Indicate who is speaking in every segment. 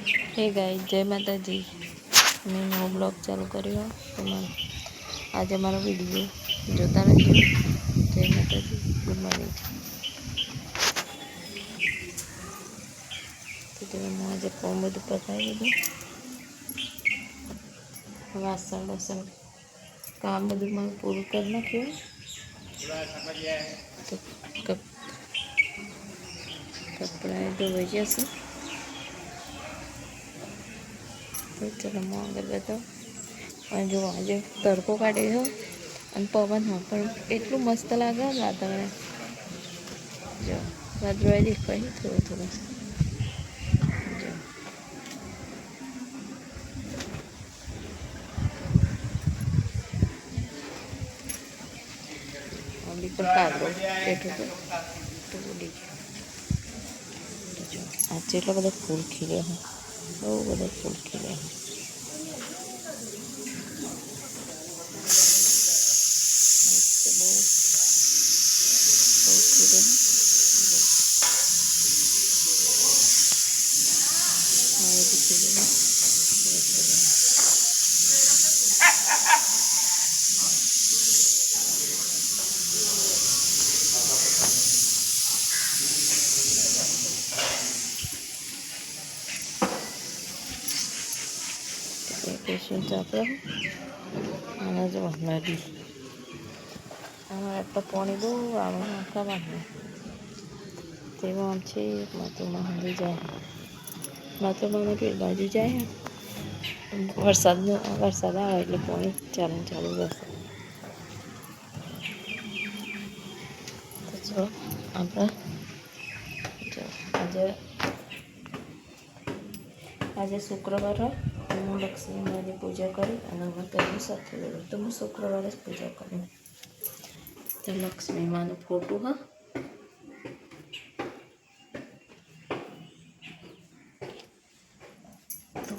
Speaker 1: હે ગાય જય માતાજી મેં નવો બ્લોગ ચાલુ કર્યો તમારે આજે મારો વિડીયો જોતા રહેજો જય માતાજી ગુડ મોર્નિંગ તો તમે હું આજે ફોર્મ બધું પતાવી દીધું વાસણ વાસણ કામ બધું મારું પૂરું કરી નાખ્યું તો કપ કપડાં ધોવાઈ જશે ચલો હું આગળ બતાવું અને જો આજે તડકો કાઢ્યો છે અને પવન હા પણ એટલું મસ્ત લાગે ને વાતાવરણ જો વાદળોય દેખાય થોડું થોડું જો ઓલી પણ કાગડો બેઠો હતો તો ઉડી ગયો તો જો આજે એટલા બધા ફૂલ ખીલ્યા છે બહુ બધા ફૂલ ખીલ્યા છે બહુ ફૂલ ખીલ્યા છે જો. આ બધું ખીલેલું. બહુ સરસ. પેશન્ટ આપણે આના જો નદી આમાં આટલા પાણી બહુ આવે બાજુ તેમાં આમ છે માતુમાં હંધી જાય. માતુમાં પેલી બાજુ જાય વરસાદનો વરસાદ આવે એટલે પાણી ચાલુ ચાલુ રહેશે. આજે આજે શુક્રવાર હું લક્ષ્મી માની પૂજા કરી અને હું તેની સાથે જોડું તો હું શુક્રવારે જ પૂજા કરું. તો લક્ષ્મી માનું ફોટું હા? તો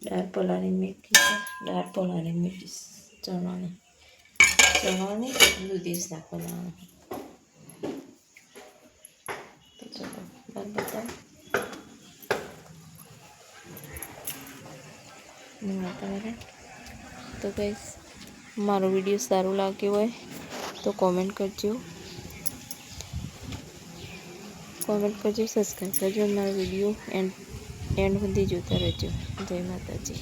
Speaker 1: ડાળ પલાળી મીઠી દાળ પલાળી મેથી ચણાની ચણાની દૂધીસ નાખવાના તો ચલો બાર બતાવો નું વાતાવરણ. તો ગઈશ મારો વીડિયો સારું લાગ્યો હોય તો કોમેન્ટ કરજો. કોમેન્ટ કરજો સબસ્ક્રાઈબ કરજો મારો વીડિયો એન્ડ એન્ડ સુધી જોતા રહેજો. જય માતાજી.